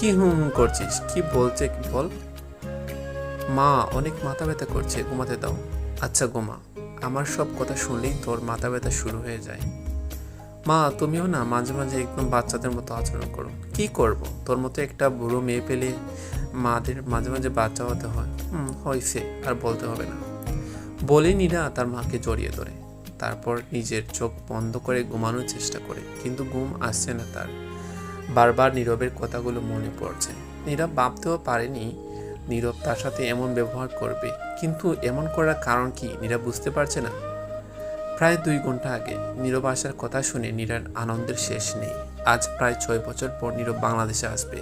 কি হুম হুম করছিস? কি বলছে কি বল? মা, অনেক মাথা ব্যথা করছে, ঘুমাতে দাও। আচ্ছা ঘুমা আমার সব কথা শুনলেই তোর মাথা ব্যথা শুরু হয়ে যায়। মা, তুমিও না মাঝে মাঝে একদম বাচ্চাদের মতো আচরণ করো। কি করব? তোর মতো একটা বুড়ো মেয়ে পেলে মাদের মাঝে মাঝে বাচ্চা হতে হয়। হুম, হয়েছে, আর বলতে হবে না। বলে নীরা তার মাকে জড়িয়ে ধরে। তারপর নিজের চোখ বন্ধ করে ঘুমানোর চেষ্টা করে, কিন্তু ঘুম আসছে না তার। বারবার নীরবের কথাগুলো মনে পড়ছে। নীরব ভাবতেও পারেনি নীরব তার সাথে এমন ব্যবহার করবে, কিন্তু এমন করার কারণ কি নীরব বুঝতে পারছে না। প্রায় দুই ঘণ্টা আগে নীরব আসার কথা শুনে নীরার আনন্দের শেষ নেই। আজ প্রায় ছয় বছর পর নীরব বাংলাদেশে আসবে।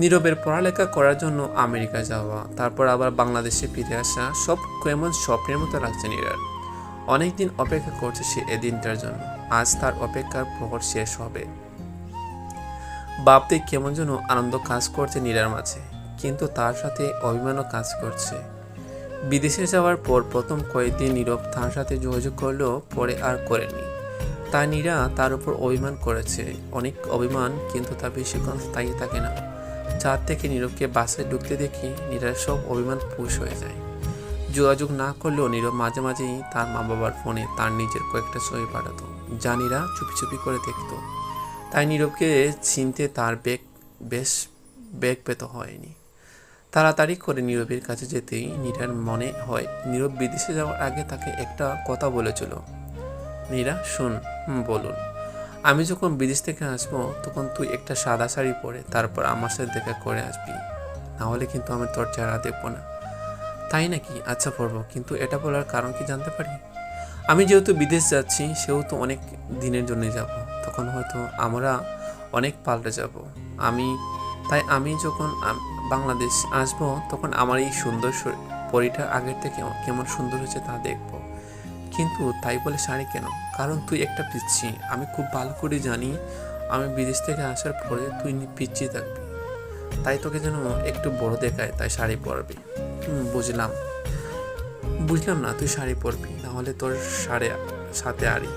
নীরবের পড়ালেখা করার জন্য আমেরিকা যাওয়া, তারপর আবার বাংলাদেশে ফিরে আসা, সব কেমন স্বপ্নের মতো লাগছে নীরার। অনেকদিন অপেক্ষা করছে সে এ দিনটার জন্য। আজ তার অপেক্ষার প্রহর শেষ হবে। ভাবতে কেমন যেন আনন্দ কাজ করছে নীরার মাঝে, কিন্তু তার সাথে অভিমানও কাজ করছে। বিদেশে যাওয়ার পর প্রথম কয়েকদিন নীরব তার সাথে যোগাযোগ করলেও পরে আর করেনি তা নীরা তার উপর অভিমান করেছে, অনেক অভিমান, কিন্তু তা বেশিক্ষণ স্থায়ী থাকে না। চার থেকে নীরবকে বাসে ঢুকতে দেখি নীরার সব অভিমান পুষ হয়ে যায়। যোগাযোগ না করলেও নীরব মাঝে মাঝেই তার মা বাবার ফোনে তার নিজের কয়েকটা ছবি পাঠাতো, যা নীরা চুপি চুপি করে দেখতো। তাই নীরবকে চিনতে তার বেগ, বেশ বেগ পেতে হয়নি। তাড়াতাড়ি করে নীরবের কাছে যেতেই নীরার মনে হয়, নীরব বিদেশে যাওয়ার আগে তাকে একটা কথা বলেছিল। নীরা, শুন বলুন। আমি যখন বিদেশ থেকে আসব, তখন তুই একটা সাদা শাড়ি পরে তারপর আমার সাথে দেখা করে আসবি। নাহলে কিন্তু আমি তোর চেহারা দেখব না। তাই নাকি? আচ্ছা পড়ব কিন্তু এটা বলার কারণ কি জানতে পারি? আমি যেহেতু বিদেশ যাচ্ছি, সেহেতু অনেক দিনের জন্য যাব। তখন হয়তো আমরা অনেক পাল্টে যাব। আমি, তাই আমি যখন বাংলাদেশ আসব, তখন আমার এই সুন্দর পরিটা আগের থেকে কেমন সুন্দর হয়েছে তা দেখব। কিন্তু তাই বলে শাড়ি কেন? কারণ তুই একটা পিচ্ছি, আমি খুব ভালো করে জানি, আমি বিদেশ থেকে আসার পরে তুই পিচ্ছি থাকবি। তাই তোকে যেন একটু বড় দেখায়, তাই শাড়ি পরবি। বুঝলাম। বুঝলাম না তুই শাড়ি পরবি, নাহলে তোর শাড়ি সাথে আড়ি।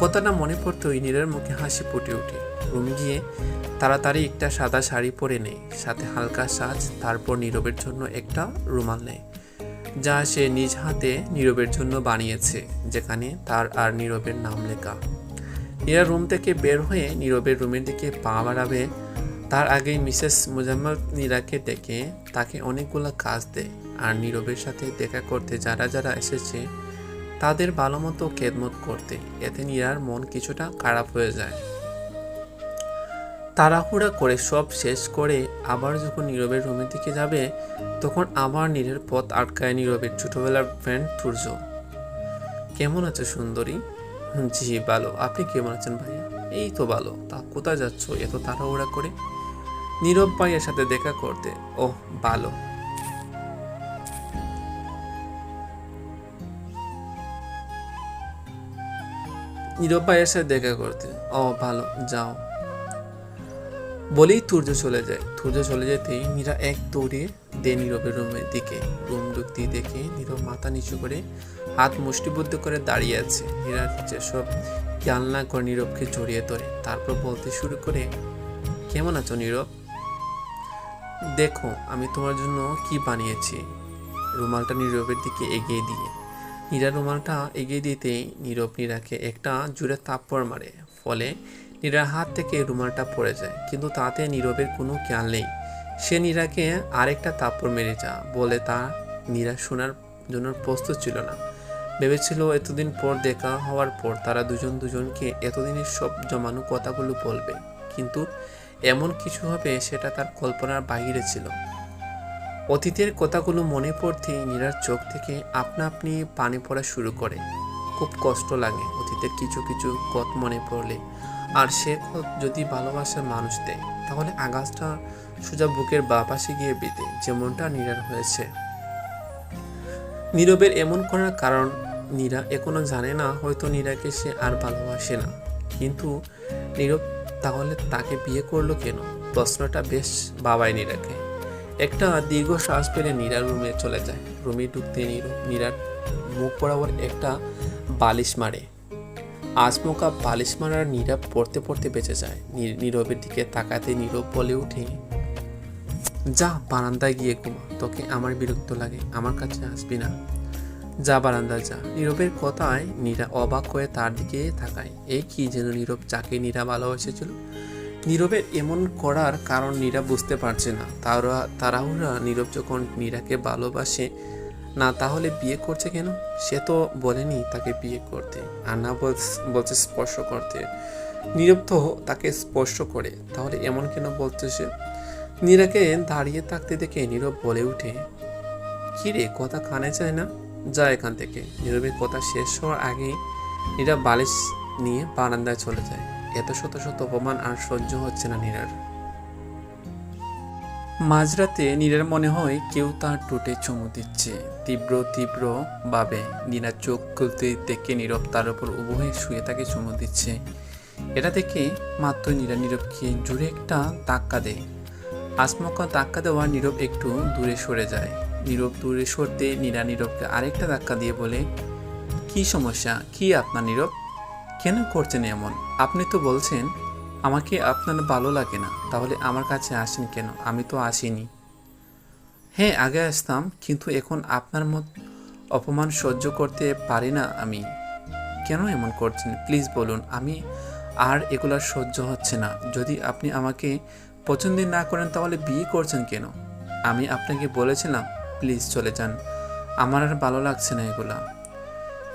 কথাটা মনে পড়তেই নীরের মুখে হাসি ফুটে ওঠে। রুমে গিয়ে তাড়াতাড়ি একটা সাদা শাড়ি পরে নেয়, সাথে হালকা সাজ, তারপর নীরবের জন্য একটা রুমাল নেয়, যা সে নিজ হাতে নীরবের জন্য বানিয়েছে, যেখানে তার আর নীরবের নাম লেখা। নীরা রুম থেকে বের হয়ে নীরবের রুমের দিকে পা বাড়াবে। তার আগেই মিসেস মুজাম্মল নীরাকে ডেকে তাকে অনেকগুলো কাজ দেয়, আর নীরবের সাথে দেখা করতে যারা যারা এসেছে তাদের ভালো মতো খেদমত করতে। এতে নীরার মন কিছুটা খারাপ হয়ে যায়। তাড়াহুড়া করে সব শেষ করে আবার যখন নীরবের রুমের দিকে যাবে, তখন আবার নীরের পথ আটকায় নীরবের ছোটবেলার ফ্রেন্ড তুর্য কেমন আছে সুন্দরী? জি, ভালো। আপনি কেমন আছেন ভাইয়া? এই তো ভালো। তা কোথায় যাচ্ছ এত তাড়াহুড়া করে? নীরব ভাইয়ের সাথে দেখা করতে। ওহ, ভালো। ভাইয়ের সাথে দেখা করতে। ও, ভালো, যাও। বলেই তুর্য চলে যায়। তুর্য চলে যেতেই নীরা এক দৌড়ে দে নীরবের রুমের দিকে। রুম ঢুকতেই দেখে নীরব মাথা নিচু করে হাত মুষ্টিবদ্ধ করে দাঁড়িয়ে আছে। নীরা যেসব খেয়াল না করে নীরবকে জড়িয়ে ধরে, তারপর বলতে শুরু করে, কেমন আছো নীরব? দেখো, আমি তোমার জন্য কি বানিয়েছি। রুমালটা নীরবের দিকে এগিয়ে দিয়ে নীরা রুমালটা এগিয়ে দিতেই নীরব নীরাকে একটা জোরে তাপ্পড় মারে। ফলে নীরার হাত থেকে রুমালটা পড়ে যায়, কিন্তু তাতে নীরবের কোনো খেয়াল নেই। সে নীরাকে আরেকটা তাপ্পড় মেরে যা বলে তা নীরা শোনার জন্য প্রস্তুত ছিল না। ভেবেছিল এতদিন পর দেখা হওয়ার পর তারা দুজন দুজনকে এতদিনের সব জমানো কথাগুলো বলবে, কিন্তু এমন কিছু হবে সেটা তার কল্পনার বাহিরে ছিল। অতীতের কথাগুলো মনে পড়তেই নীরার চোখ থেকে আপনা আপনি পানি পড়া শুরু করে। খুব কষ্ট লাগে অতীতের কিছু কিছু কত মনে পড়লে। আর সে যদি ভালোবাসার মানুষ দেয়, তাহলে আগাছটা সোজা বুকের বা পাশে গিয়ে বেঁধে যেমনটা নীরার হয়েছে। নীরবের এমন করার কারণ নীরা এখনও জানে না, হয়তো নীরাকে সে আর ভালোবাসে না। কিন্তু নীরব তাহলে তাকে বিয়ে করল কেন? প্রশ্নটা বেশ বাবাই নীরাকে। একটা দীর্ঘ শ্বাস পেলে নীরার রুমে চলে যায়। রুমে ঢুকতে নীরার মুখ বরাবর একটা বালিশ মারে। আজমকা বালিশ মারার নীরব পড়তে পড়তে বেঁচে যায়। নীরবের দিকে তাকাতে নীরব বলে ওঠে, যা বারান্দায় গিয়ে ঘুমা। তোকে আমার বিরক্ত লাগে। আমার কাছে আসবি না। যা বারান্দায় যা। নীরবের কথায় নীরা অবাক হয়ে তার দিকে তাকায়। এই কি যেন নীরব, যাকে নীরা ভালোবেসেছিল নীরবের এমন করার কারণ নীরা বুঝতে পারছে না। তারা তারাহুরা নীরব যখন নীরাকে ভালোবাসে, না, তাহলে বিয়ে করছে কেন? সে তো বলেনি তাকে বিয়ে করতে আর না বলছে স্পর্শ করতে। নীরব তো তাকে স্পর্শ করে, তাহলে এমন কেন বলছে সে? নীরাকে দাঁড়িয়ে থাকতে দেখে নীরব বলে উঠে কি রে, কথা কানে চায় না? যা এখান থেকে। নীরবের কথা শেষ হওয়ার আগেই নীরব বালিশ নিয়ে বারান্দায় চলে যায়। এত শত শত অপমান আর সহ্য হচ্ছে না নীরার। মাঝরাতে নীরার মনে হয় কেউ তার টুটে চুমু দিচ্ছে। তীব্র তীব্র ভাবে নীরা চোখ খুলতে দেখে নীরব তার উপর উভয়ে শুয়ে তাকে চুমু দিচ্ছে। এটা দেখে মাত্র নীরা নীরবকে জুড়ে একটা ধাক্কা দেয়। আসমকা ধাক্কা দেওয়া নীরব একটু দূরে সরে যায়। নীরব দূরে সরতে নীরা নীরবকে আরেকটা ধাক্কা দিয়ে বলে, কি সমস্যা? কি আপনার নীরব? কেন করছেন এমন? আপনি তো বলছেন, আমাকে আপনার ভালো লাগে না, তাহলে আমার কাছে আসেন কেন? আমি তো আসিনি। হ্যাঁ আগে আসতাম, কিন্তু এখন আপনার মত অপমান সহ্য করতে পারি না আমি। কেন এমন করছেন? প্লিজ বলুন, আমি আর এগুলার সহ্য হচ্ছে না। যদি আপনি আমাকে পছন্দ না করেন, তাহলে বিয়ে করছেন কেন? আমি আপনাকে বলেছিলাম, প্লিজ চলে যান। আমার আর ভালো লাগছে না এগুলা।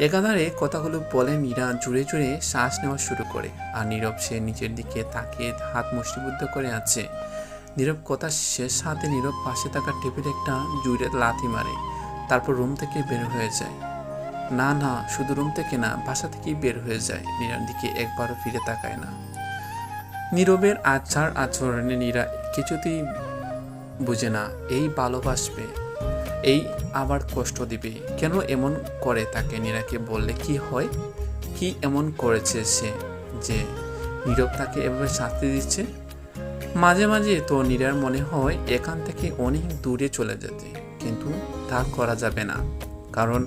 একাধারে কথাগুলো বলে মীরা জুড়ে জুড়ে শ্বাস নেওয়া শুরু করে, আর নীরব সে নিচের দিকে তাকিয়ে হাত মুষ্টিবদ্ধ করে আছে। নীরব কথা শেষ হাতে নীরব পাশে থাকা টেবিল একটা জুড়ে লাথি মারে, তারপর রুম থেকে বের হয়ে যায়। না না, শুধু রুম থেকে না, বাসা থেকেই বের হয়ে যায়। নীরার দিকে একবারও ফিরে তাকায় না। নীরবের আচার আচরণে নীরা কিছুতেই বুঝে না, এই ভালোবাসবে। এই আবার কষ্ট দিবে। কেন এমন করে তাকে নীরাকে বললে কি হয়? কি এমন করেছে সে যে নীরব তাকে এভাবে শাস্তি দিচ্ছে? মাঝে মাঝে তো নীরার মনে হয় এখান থেকে অনেক দূরে চলে যেতে, কিন্তু তা করা যাবে না। কারণ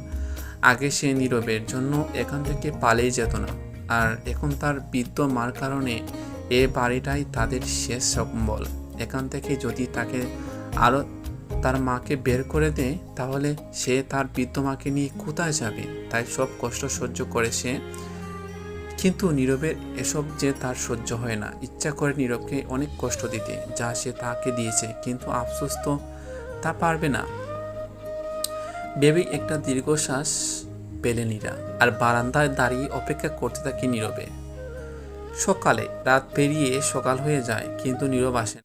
আগে সে নীরবের জন্য এখান থেকে পালিয়ে যেত না, আর এখন তার বৃদ্ধ মার কারণে এ বাড়িটাই তাদের শেষ সম্বল। এখান থেকে যদি তাকে আরও তার মাকে বের করে দেয় তাহলে সে তার বৃদ্ধ মাকে নিয়ে কোথায় যাবে? তাই সব কষ্ট সহ্য করে সে। কিন্তু নীরবের এসব যে তার সহ্য হয় না। ইচ্ছা করে নীরবকে অনেক কষ্ট দিতে, যা সে তাকে দিয়েছে, কিন্তু আফসোস তো তা পারবে না। বেবি একটা দীর্ঘশ্বাস পেলে নীরা, আর বারান্দায় দাঁড়িয়ে অপেক্ষা করতে থাকে নীরবে। সকালে, রাত পেরিয়ে সকাল হয়ে যায়, কিন্তু নীরব আসে।